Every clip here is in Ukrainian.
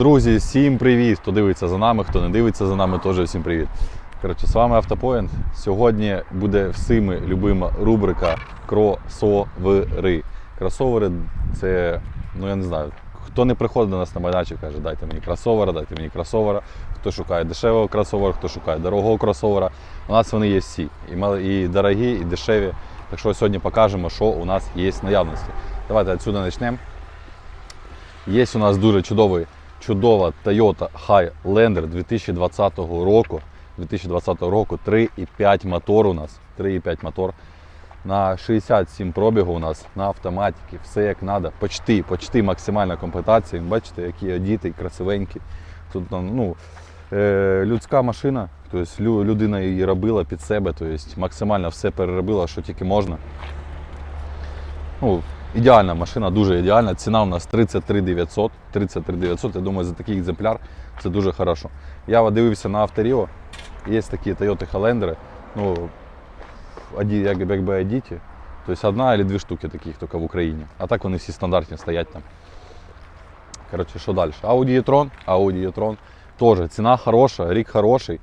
Друзі, всім привіт! Хто дивиться за нами, хто не дивиться за нами, теж всім привіт. Коротше, з вами Автопоінт. Сьогодні буде всіми любима рубрика кросовери. Кросовери це, ну я не знаю, хто не приходить до нас на майданчик, каже, дайте мені кросовера, дайте мені кросовера. Хто шукає дешевого кросовера, хто шукає дорогого кросовера. У нас вони є всі. І, і дорогі, і дешеві. Так що сьогодні покажемо, що у нас є наявності. Давайте відсюди почнемо. Є у нас дуже чудовий, чудова Toyota Highlander 2020 року. 2020 року 3,5 мотор у нас. 3,5 мотор. На 67 пробігу у нас на автоматиці, все як треба. Почти, почти максимальна комплектація. Бачите, які одіти, красивенькі. Тут ну, е, людська машина, тобто людина її робила під себе, тобто максимально все переробила, що тільки можна. Ну, ідеальна машина, дуже ідеальна. Ціна у нас 33 900. 33 900, я думаю, за такий екземпляр це дуже хорошо. Я дивився на Авторіо, є такі Toyota Highlander, ну, як, якби одіті. Тобто одна або дві штуки таких тільки в Україні. А так вони всі стандартні стоять там. Коротше, що далі? Audi e-tron, Audi e-tron. Теж ціна хороша, рік хороший.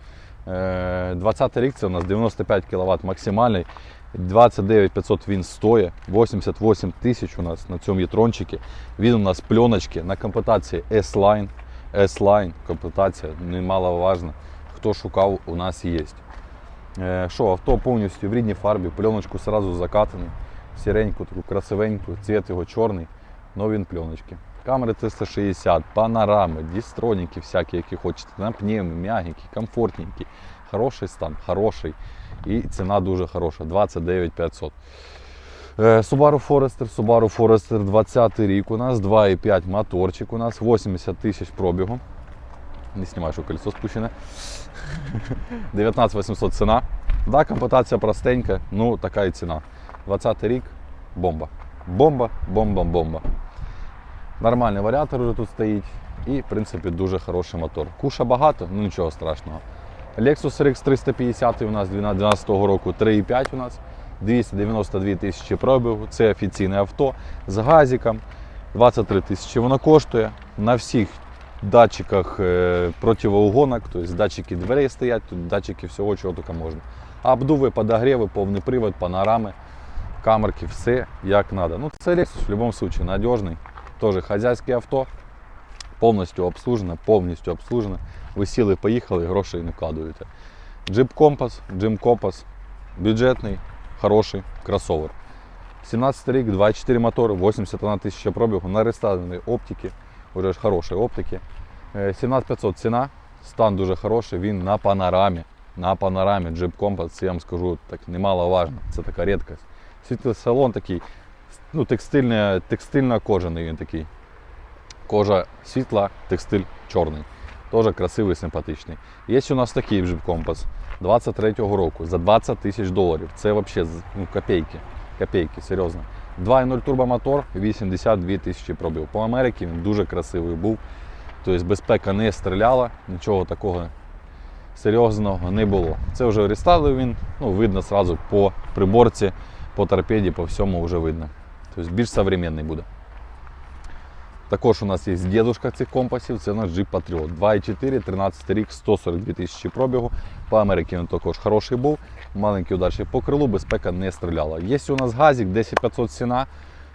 Е, 20 рік це у нас 95 кВт максимальний. 29 500 він стоїть, 88 тисяч у нас на цьому єтрончикі. Він у нас пленочки на комплектації S-Line. S-Line комплектація немаловажна. Хто шукав, у нас є. Е, Що, авто повністю в рідній фарбі, пленочку сразу закатаний, сіреньку, таку красивеньку, цвіт його чорний, но пленочки. Камери 360, панорами, дістроніки всякі, які хочете, на пневми, м'ягенькі, комфортненькі. Хороший стан, хороший. І ціна дуже хороша 29 500. Е, Subaru Forester, Subaru Forester 20 рік у нас, 2,5 моторчик у нас, 80 тисяч пробігу. Не знімаю, що колесо спущене. 19 800 ціна. Да, комплектація простенька, ну така і ціна. 20 рік бомба. Бомба, бомба, бомба. Нормальний варіатор вже тут стоїть. І, в принципі, дуже хороший мотор. Куша багато, ну нічого страшного. Lexus RX 350 у нас 2012 року 3,5 у нас. 292 тисячі пробігу. Це офіційне авто з газиком. 23 тисячі воно коштує. На всіх датчиках е, противоугонок, тобто датчики дверей стоять, тут датчики всього, чого тільки можна. Обдуви, подогріви, повний привод, панорами, камерки, все як треба. Ну, це Lexus в будь-якому випадку надіжний. Теж хазяйське авто, повністю обслужене, повністю обслужене. Ви сіли, поїхали, грошей не вкладуєте. Jeep Compass, Jeep Compass, бюджетний, хороший кросовер. 17 рік, 2,4 мотори, 81 тисяча пробігу на рестайлені оптики, вже ж хороші оптики. Е, 17500 ціна, стан дуже хороший, він на панорамі. На панорамі Jeep Compass, я вам скажу, так немаловажно, це така рідкость. Світлий салон такий, ну, текстильний, текстильно-кожаний він такий. Кожа світла, текстиль чорний. Теж красивий, симпатичний. Є у нас такий Jeep Compass 23-го року за 20 тисяч доларів. Це взагалі ну, копійки. Копійки, серйозно. 2.0 турбомотор, 82 тисячі пробіг. По Америці він дуже красивий був. Тобто безпека не стріляла, нічого такого серйозного не було. Це вже рестайлив він, ну, видно одразу по приборці, по торпеді, по всьому вже видно. Тобто більш современний буде. Також у нас є дідушка цих компасів, це наш Jeep Patriot 2.4, 13 рік, 142 тисячі пробігу. По Америці він також хороший був. Маленький ударчик по крилу, безпека не стріляла. Є у нас газик, 10500 ціна.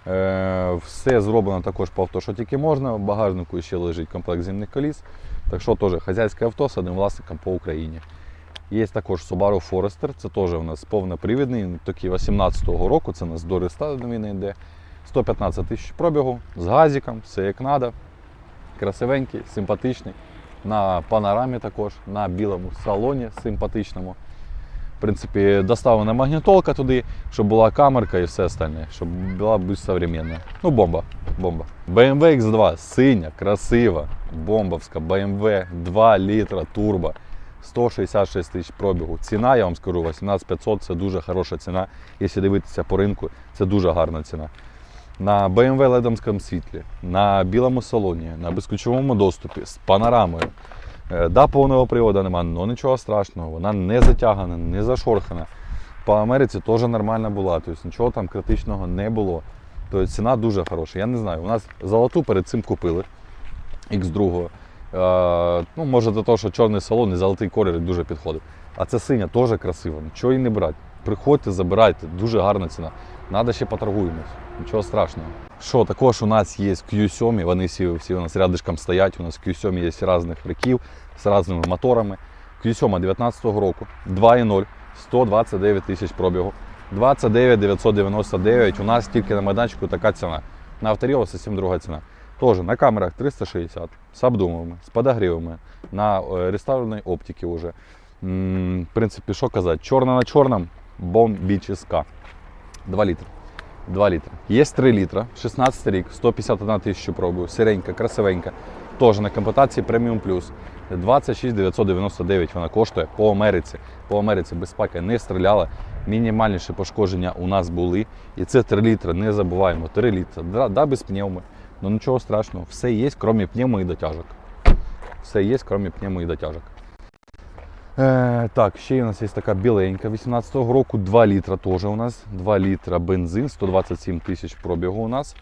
Е, все зроблено також по авто, що тільки можна. В багажнику ще лежить комплект зимних коліс. Так що теж хазяйське авто з одним власником по Україні. Є також Subaru Forester, це теж у нас повнопривідний, такий 18-го року, це у нас до рестайлу йде. 115 тисяч пробігу з газиком, все як треба. Красивенький, симпатичний. На панорамі також, на білому салоні симпатичному. В принципі, доставлена магнітолка туди, щоб була камерка і все остальне, щоб була більш современна. Ну, бомба. бомба. BMW X2 синя, красива, бомбовська BMW 2 літра турбо. 166 тисяч пробігу. Ціна, я вам скажу, 18500 це дуже хороша ціна. Якщо дивитися по ринку, це дуже гарна ціна. На BMW ледомському світлі, на білому салоні, на безключовому доступі з панорамою. Е, Да, повного приводу немає, але нічого страшного. Вона не затягана, не зашорхана. По Америці теж нормальна була, тобто нічого там критичного не було. Тобто ціна дуже хороша. Я не знаю, у нас золоту перед цим купили X2. Е, ну, може до того, що чорний салон і золотий колір дуже підходить. А це синя теж красива, нічого її не брати. Приходьте, забирайте, дуже гарна ціна. Надо ще поторгуємось, нічого страшного. Що, також у нас є Q7, вони всі, всі у нас рядишком стоять. У нас Q7 є різних років з різними моторами. Q7 19 року, 2.0, 129 тисяч пробігу. 29 999. У нас тільки на майданчику така ціна. На авторіо зовсім друга ціна. Тоже на камерах 360, з обдумами, з подогрівами, на е, реставрованій оптиці вже. В принципі, що казати, чорна на чорному, бомбіческа. 2 літри. 2 літри. Є 3 літра, 16 рік, 151 тисячу пробую, сиренька, красивенька. Теж на комплектації преміум плюс. 26 999 вона коштує по Америці. По Америці безпека не стріляла. Мінімальніші пошкодження у нас були. І це 3 літри, не забуваємо. 3 літри. Да, да без пневми. Ну нічого страшного. Все є, крім пневми і дотяжок. Все є, крім пневми і дотяжок. Е, так, ще у нас є така біленька 18-го року, 2 літра теж у нас. 2 літра бензин, 127 тисяч пробігу у нас.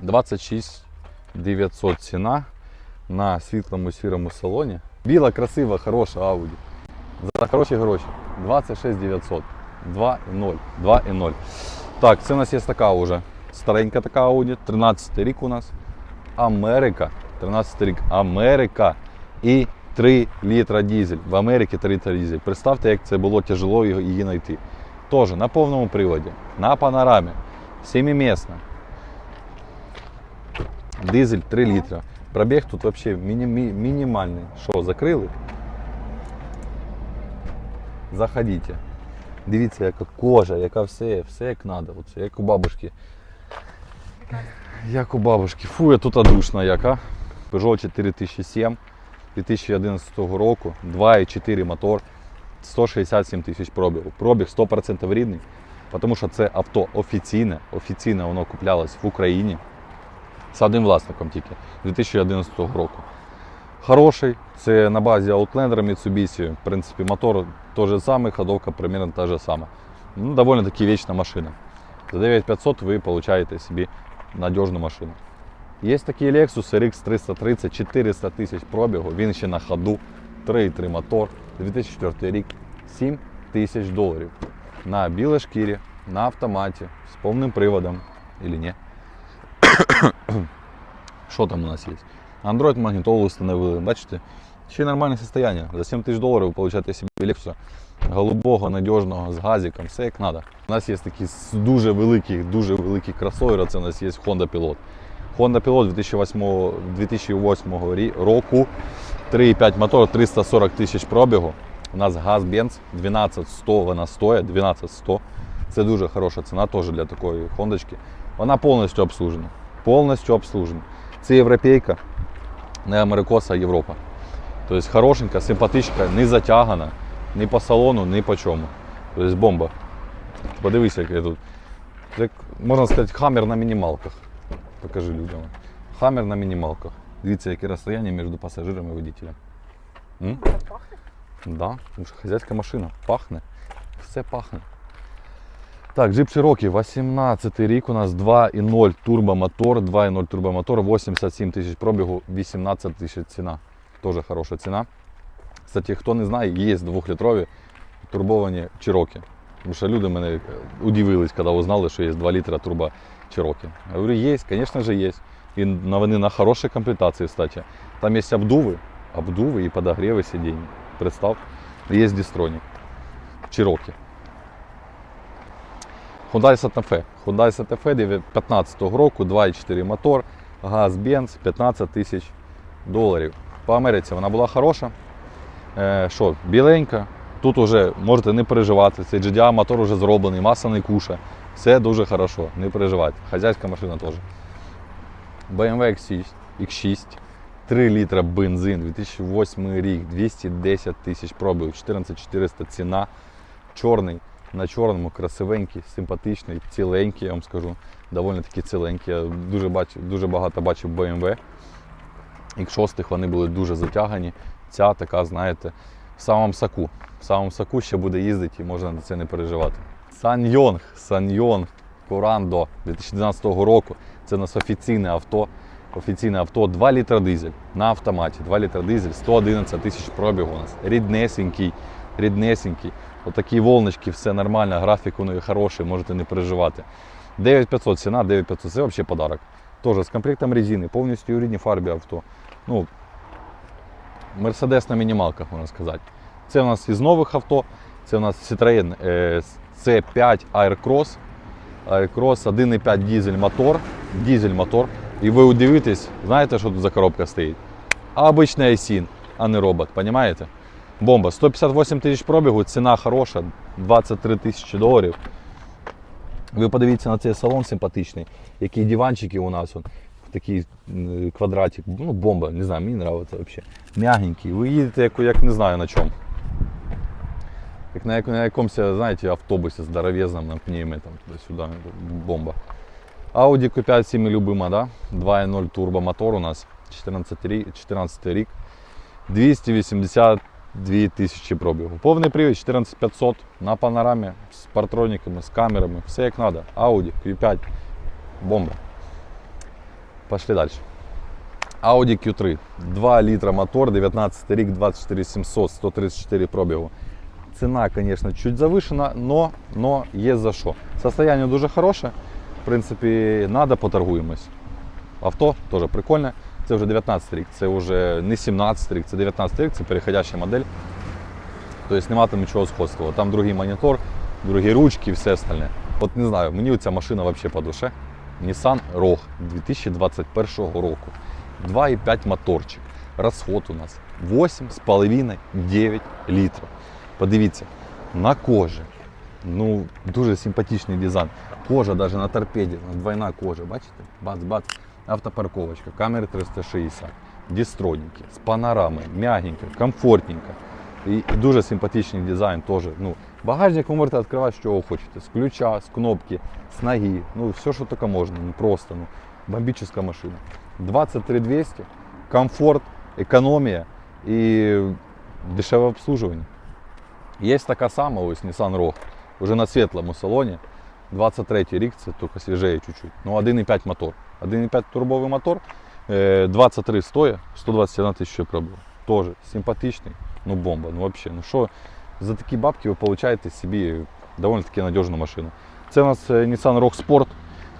26 900 ціна на світлому сірому салоні. Біла, красива, хороша Audi. За хороші гроші. 26 900. 2,0. 2,0. Так, це у нас є така вже старенька така Audi, 13 рік у нас. Америка. 13 рік. Америка. І 3 літра дізель. В Америці 3 літра дізель. Представте, як це було тяжело її знайти. Тоже на повному приводі, на панорамі, семимісна. Дизель 3 літра. Пробіг тут взагалі міні- мінімальний. Що, закрили? Заходіть. Дивіться, яка кожа, яка все, все як треба. Як у бабушки. Як у бабушки. Фу, я тут душна яка. Peugeot 4007 2011 року, 2,4 мотор, 167 тисяч пробігу. Пробіг 100% рідний, тому що це авто офіційне, офіційно воно куплялось в Україні з одним власником тільки 2011 року. Хороший, це на базі Outlander Mitsubishi. В принципі, мотор той же самий, ходовка примерно та же сама. Ну, доволі таки вічна машина. За 9500 ви получаєте собі надіжну машину. Є такий Lexus RX 330, 400 тисяч пробігу, він ще на ходу, 3,3 мотор, 2004 рік, 7 тисяч доларів. На білій шкірі, на автоматі, з повним приводом, или ні. Що там у нас є? Android магнітолу встановили, бачите? Ще нормальне состояние. За 7 тисяч доларів ви получаєте собі Lexus голубого, надіжного, з газиком, все як треба. У нас є такі дуже великі, дуже великі кросовери, це у нас є Honda Pilot. Honda Pilot 2008, 2008 року, 3,5 мотор, 340 тисяч пробігу. У нас газ Benz 12100 вона стоїть, 12100. Це дуже хороша ціна теж для такої хондочки. Вона повністю обслужена. Повністю обслужена. Це європейка, не Америкоса, а Європа. Тобто хорошенька, симпатична, не затягана ні по салону, ні по чому. Тобто бомба. Подивися, який тут. Як, можна сказати, хаммер на мінімалках. Покажи людям. Хаммер на мінімалках. Дивіться, яке розстояння між пасажиром і водителем. М? Пахне? Да, тому що хазяйська машина. Пахне. Все пахне. Так, Jeep Cherokee, 18 рік у нас 2.0 турбомотор, 2.0 турбомотор, 87 тисяч пробігу, 18 тисяч ціна. Теж хороша ціна. Кстати, хто не знає, є двохлітрові турбовані Cherokee. Тому що люди мене удивились, коли узнали, що є 2 літра турбо Cherokee. Я говорю, є, звісно ж, є. І вони на хорошій комплектації, кстати. Там є обдуви, обдуви і подогріви сидінь. Представ, є дистронік. Cherokee. Hyundai Santa Fe. Hyundai Santa Fe 2015 року, 2,4 мотор, газ Benz, 15 тисяч доларів. По Америці вона була хороша. Е, що, біленька. Тут вже можете не переживати. Цей GDA мотор вже зроблений, маса не куша. Все дуже хорошо, не переживайте. Хазяйська машина теж. BMW X6, X6, 3 літра бензин, 2008 рік, 210 тисяч пробігів, 14400 ціна. Чорний, на чорному, красивенький, симпатичний, ціленький, я вам скажу. Доволі таки ціленький. Я дуже, бачу, дуже багато бачив BMW. X6 вони були дуже затягані. Ця така, знаєте, в самому соку. В самому соку ще буде їздити і можна на це не переживати. Саньйонг, Саньйонг, Курандо 2012 року. Це у нас офіційне авто. Офіційне авто 2 літра дизель на автоматі. 2 літра дизель, 111 тисяч пробігу у нас. Ріднесенький, ріднесенький. Отакі волночки, все нормально, графік у неї хороший, можете не переживати. 9500 ціна, 9500 це взагалі подарок. Теж з комплектом резини, повністю у рідній фарбі авто. Ну, Мерседес на мінімалках, можна сказати. Це у нас із нових авто. Це у нас Citroën е, C5 Aircross. Aircross 1,5 дизель мотор. Дизель мотор. І ви удивитесь, знаєте, що тут за коробка стоїть? Обичний ISIN, а не робот, розумієте? Бомба. 158 тисяч пробігу, ціна хороша, 23 тисячі доларів. Ви подивіться на цей салон симпатичний, які диванчики у нас. Такий квадратик. Ну, бомба, не знаю, мені подобається взагалі. Мягенький. Ви їдете як, як не знаю на чому. Як на, як, на якомусь, знаєте, автобусі здоровезному на пневмі, там туди-сюди. Бомба. Audi Q5 всіми любима, да? 2.0 турбомотор у нас, 14 рік, 14 рік. 282 тисячі пробігу. Повний привід 14500 на панорамі з партрониками, з камерами, все як треба. Audi Q5. Бомба. Пошли далі. Audi Q3. 2 літра мотор, 19 рік, 24700, 134 пробігу. Ціна, звісно, чуть завишена, но, но є за що. Состояние дуже хороше. В принципі, треба поторгуємось. Авто теж прикольне. Це вже 19 рік, це вже не 17 рік, це 19 рік, це переходяща модель. Тобто нема там нічого сходства. Там другий монітор, другі ручки, все остальне. От не знаю, мені ця машина взагалі по душе. Nissan Rogue 2021 року. 2,5 моторчик. Розход у нас 8,5-9 літрів. Подивіться, на кожі. Ну, дуже симпатичний дизайн. Кожа навіть на торпеді, двойна кожа, бачите? Бац-бац. Автопарковочка, камери 360, дістроніки, з панорами, м'ягенько, комфортненько. І, дуже симпатичний дизайн теж. Ну, багажник ви можете відкривати, з чого хочете. З ключа, з кнопки, з ноги. Ну, все, що тільки можна. Ну, просто ну, бомбічна машина. 23200, комфорт, економія і дешеве обслуживання. Є така сама ось Nissan Rogue, вже на світлому салоні. 23 рік, це тільки свіжеє чуть-чуть. Ну, 1,5 мотор. 1,5 турбовий мотор, е, 23 стоя, 121 тисяча пробив. Теж симпатичний, ну бомба. Ну взагалі, ну що, за такі бабки ви получаєте собі доволі таки надіжну машину. Це у нас е, Nissan Rogue Sport,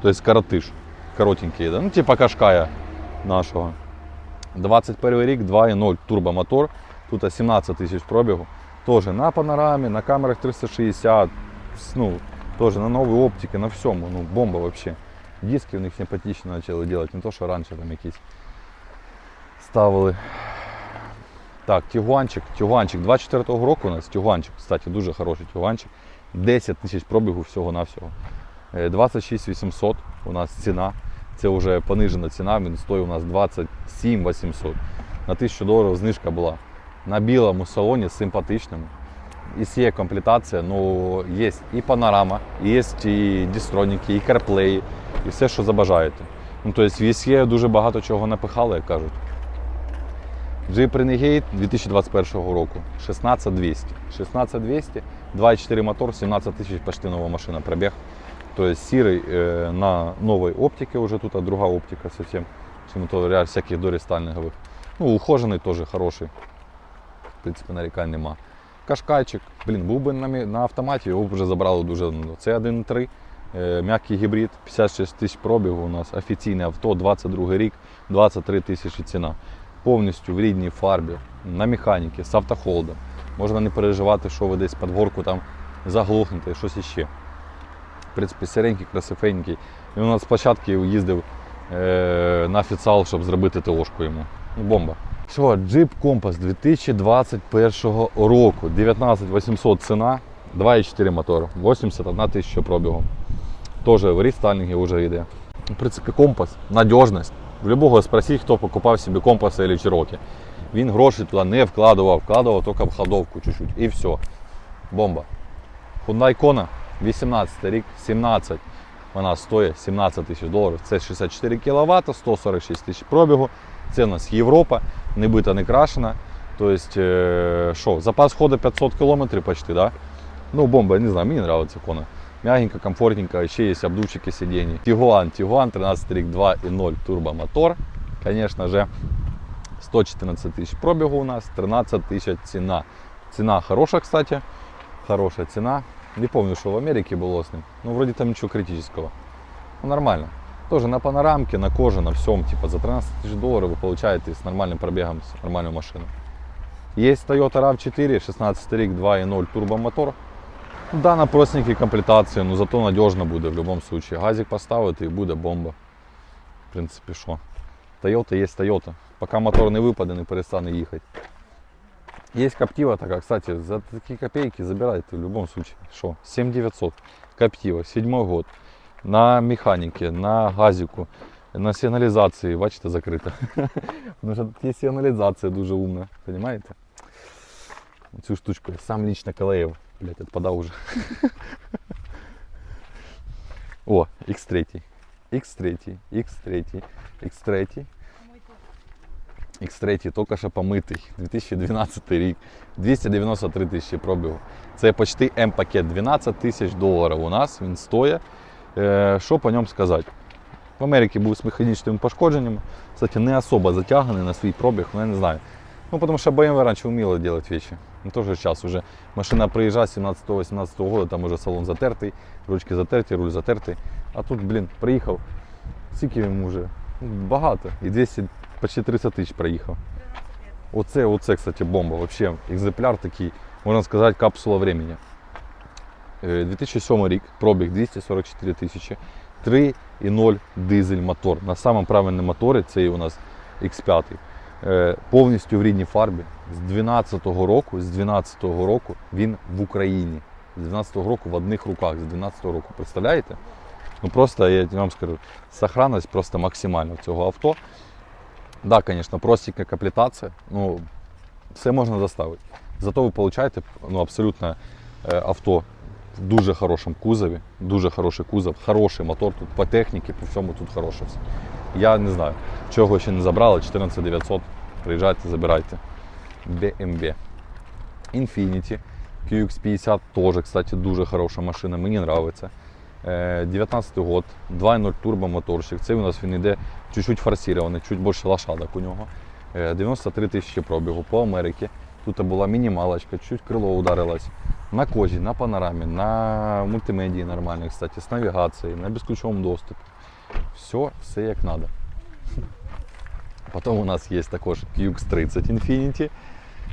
тобто коротиш, коротенький, да? ну типа Кашкая нашого. 21 рік, 2.0 турбомотор, тут 17 тисяч пробігу. Теж на панорамі, на камерах 360, ну, теж на новій оптиці, на всьому. Ну, бомба взагалі. Диски у них симпатично почали робити, не то, що раніше там якісь ставили. Так, Тігуанчик, Тігуанчик 24-го року у нас Тігуанчик, кстати, дуже хороший Тігуанчик. 10 тисяч пробігу всього-навсього. Е, 26 800 у нас ціна. Це вже понижена ціна, він стоїть у нас 27 800. На 1000 доларів знижка була. На білому салоні симпатичному. І є комплектація, ну є і панорама, є і дістроніки, і карплеї, і все, що забажаєте. Ну, тобто в ЄСЄ дуже багато чого напихали, як кажуть. Jeep Renegade 2021 року 16200. 16200, 2.4 мотор, 17 тисяч почти нова машина пробіг. Тобто сірий е, на новій оптиці вже тут, друга оптика совсем. То ряд всяких дорестальникових. Ну, ухожений теж хороший. В принципі, нарікань нема. Кашкайчик, блін, був би на, на автоматі, його вже забрали дуже давно. Це 1.3, е, м'який гібрид, 56 тисяч пробігу у нас, офіційне авто, 22 рік, 23 тисячі ціна. Повністю в рідній фарбі, на механіки, з автохолдом. Можна не переживати, що ви десь під горку там заглохнете, щось іще. В принципі, сиренький, красивенький. Він у нас спочатку їздив е, на офіціал, щоб зробити ТОшку йому. Ну, бомба. Що, Jeep Compass 2021 року. 19 800 ціна, 2,4 мотор, 81 тисяча пробігу. Теж в рестайлінгі вже йде. В принципі, компас, надіжність. В любого спросіть, хто покупав собі компаса або Cherokee. Він гроші туди не вкладував, вкладував тільки в ходовку чуть-чуть. І все. Бомба. Hyundai Kona, 18 рік, 17. Вона стоїть 17 тисяч доларів. Це 64 кВт, 146 тисяч пробігу. Це у нас Європа, не бита, не крашена. Тобто, е, що, запас ходу 500 км почти, да? Ну, бомба, не знаю, мені подобається Kona. Мягенько, комфортненько, ще є обдувчики сидінь. Тігуан, Тігуан, 13 рік, 2.0 турбомотор. Конечно же, 114 тысяч пробегу у нас, 13 тысяч цена. Цена хорошая, кстати, хорошая цена. Не помню, что в Америке было с ним. Ну, вроде там ничего критического. Ну, нормально. Тоже на панорамке, на коже, на всем. Типа за 13 тысяч долларов вы получаете с нормальным пробегом с нормальную машину. Есть Toyota RAV4, 16 рік, 2.0 турбомотор. Ну, Да, на простенькій комплектації, ну зато надіжно буде в будь-якому випадку. Газик поставити і буде бомба. В принципі, що. Toyota є Toyota. Поки мотор не випаде, не перестане їхати. Є Captiva така, кстати, за такі копейки забирайте в будь-якому випадку. Що? 7900. Captiva, 7 год. На механіки, на газику, на сигналізації, бачите, закрита. Тому що тут є сигналізація дуже умна, розумієте? Цю штучку я сам лично колеїв. Блять, отпадав уже. О, X3. X3, X3, X3. X3 тільки що помитий. 2012 рік. 293 тисячі пробігу. Це почти М-пакет. 12 тисяч доларів у нас він стоїть. Е, Що по ньому сказати? В Америці був з механічними пошкодженнями. Кстати, не особо затяганий на свій пробіг, ну я не знаю. Ну, потому что BMW раньше умела делать вещи. Ну, тоже сейчас уже машина приезжает 17-18 года, там уже салон затертий, ручки затерті, руль затертий. А тут, блін, приїхав, скільки йому вже? Багато. І 200, почти 30 тисяч проїхав. Оце, оце, кстати, бомба. Вообще, екземпляр такий, можна сказати, капсула времени. Е, 2007 рік, пробіг 244 тисячі, 3,0 дизель мотор. На самому правильному моторі, це у нас X5. Е, повністю в рідній фарбі. З 12-го року, з 12-го року він в Україні. З 12-го року в одних руках, з 12-го року. Представляєте? Ну просто я вам скажу, сохранність просто максимальна цього авто. Да, звісно, простенька комплектація, ну все можна доставити. Зато ви получаєте ну, абсолютно е, авто в дуже хорошому кузові, дуже хороший кузов, хороший мотор тут по техніці, по всьому тут хороше все. Я не знаю, чого ще не забрали, 14900, приїжджайте, забирайте. BMW. Infiniti QX50 теж, кстати, дуже хороша машина, мені подобається. 19 год, 2.0 турбомоторчик. Це у нас він йде чуть-чуть форсірований, чуть більше лошадок у нього. Е, 93 тисячі пробігу по Америці. Тут була мінімалочка, чуть крило ударилось. На кожі, на панорамі, на мультимедії нормальній, кстати, з навігацією, на безключовому доступі. Все, все як треба. Потім у нас є також QX30 Infiniti.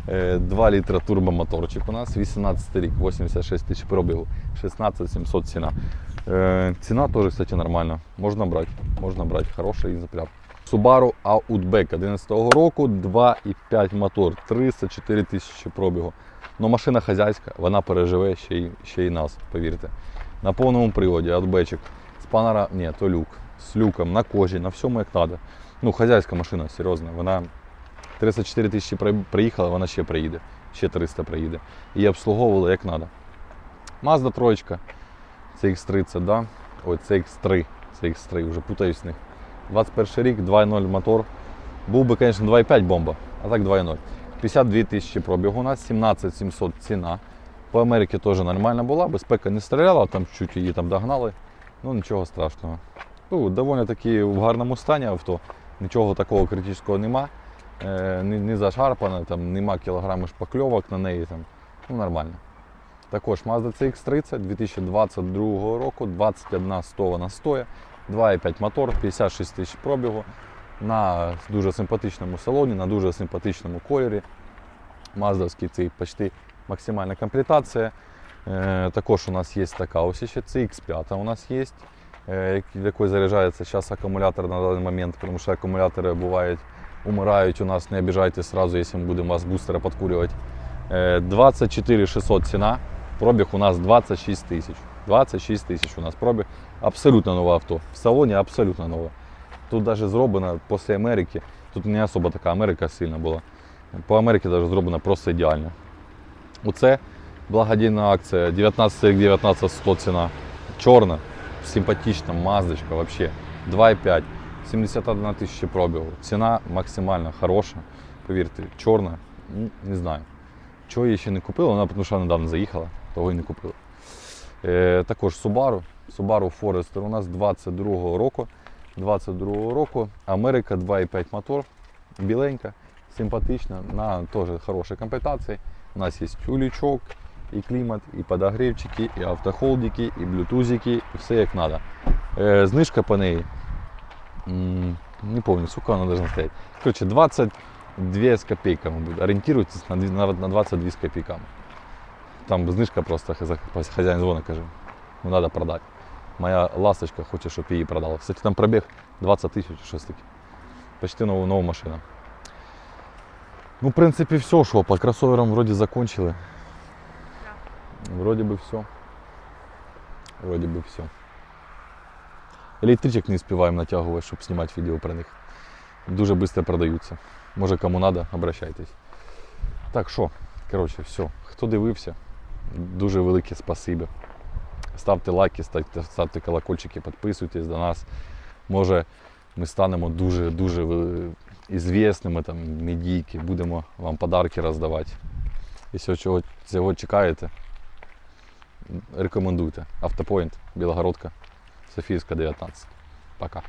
Е, 2 літра турбомоторчик у нас, 18 рік, 86 тисяч пробігу, 16 700 ціна. Ціна теж, кстати, нормальна. Можна брати, можна брати, хороший екземпляр. Subaru Outback 11 року, 2,5 мотор, 304 тисячі пробігу. Ну, машина хазяйська, вона переживе ще й, ще й нас, повірте. На повному приводі, Outback, з панора, ні, то люк, з люком, на кожі, на всьому як треба. Ну, хазяйська машина, серйозно. Вона 304 тисячі приїхала, вона ще приїде, ще 300 приїде. І обслуговували як треба. Mazda троєчка, CX30, да? Ой, CX3, CX3, вже путаюсь в них. 21 рік, 2.0 мотор. Був би, звісно, 2.5 бомба, а так 2.0. 52 тисячі пробігу у нас, 17 700 ціна. По Америці теж нормально була, безпека не стріляла, там чуть її там догнали. Ну нічого страшного. Ну, доволі таки в гарному стані авто. Нічого такого критичного нема. Е, не, не зашарпана, там нема кілограми шпакльовок на неї. Там. Ну, нормально. Також Mazda CX-30 2022 року, 21 100 вона стоїть, 2,5 мотор, 56 тисяч пробігу, на дуже симпатичному салоні, на дуже симпатичному кольорі. Маздовський цей почти максимальна комплектація. Е, також у нас є така ось ще CX5 у нас є, е, якої заряджається зараз акумулятор на даний момент, тому що акумулятори бувають, умирають у нас, не обіжайте сразу, якщо ми будемо вас бустера підкурювати. Е, 24 600 ціна, пробіг у нас 26 тисяч. 26 тисяч у нас пробіг. Абсолютно нове авто. В салоні абсолютно нове. Тут навіть зроблено після Америки. Тут не особо така Америка сильна була. По Америці навіть зроблено просто ідеально. Оце благодійна акція. 19 рік 19 100 ціна. Чорна, симпатична, маздочка вообще. 2,5. 71 тисяча пробігу. Ціна максимально хороша. Повірте, чорна, не знаю. Чого її ще не купила, вона тому що недавно заїхала, того і не купила. Е, також Subaru. Subaru Forester у нас 22 року. 22 року. Америка 2,5 мотор, біленька, симпатична, на теж хорошій комплектації. У нас є тюлічок, і клімат, і подогрівчики, і автохолдики, і блютузики, і все як треба. Е, знижка по неї. Не помню, сколько она должна стоять. Короче, 22 с копейками будет. Ориентируйтесь на, на, на 22 с копейками. Там знижка просто хозяин звона каже. Ну, надо продать. Моя ласточка хоче, щоб її продали. Кстати, там пробіг 20 тисяч, щось таке. Почти нова, нова машина. Ну, в принципі, все, що по кроссоверам вроді закончили. Вроді би все. Вроді би все. Електричок не успіваємо натягувати, щоб знімати відео про них. Дуже швидко продаються. Може кому треба, обращайтесь. Так що, коротше, все. Хто дивився, дуже велике спасибі. Ставте лайки, ставте, ставте колокольчики, підписуйтесь до нас. Може, ми станемо дуже-дуже ізвісними, там, медійки, будемо вам подарки роздавати. Якщо чого цього чекаєте, рекомендуйте. Автопоінт, Білогородка, Софіївська, 19. Пока.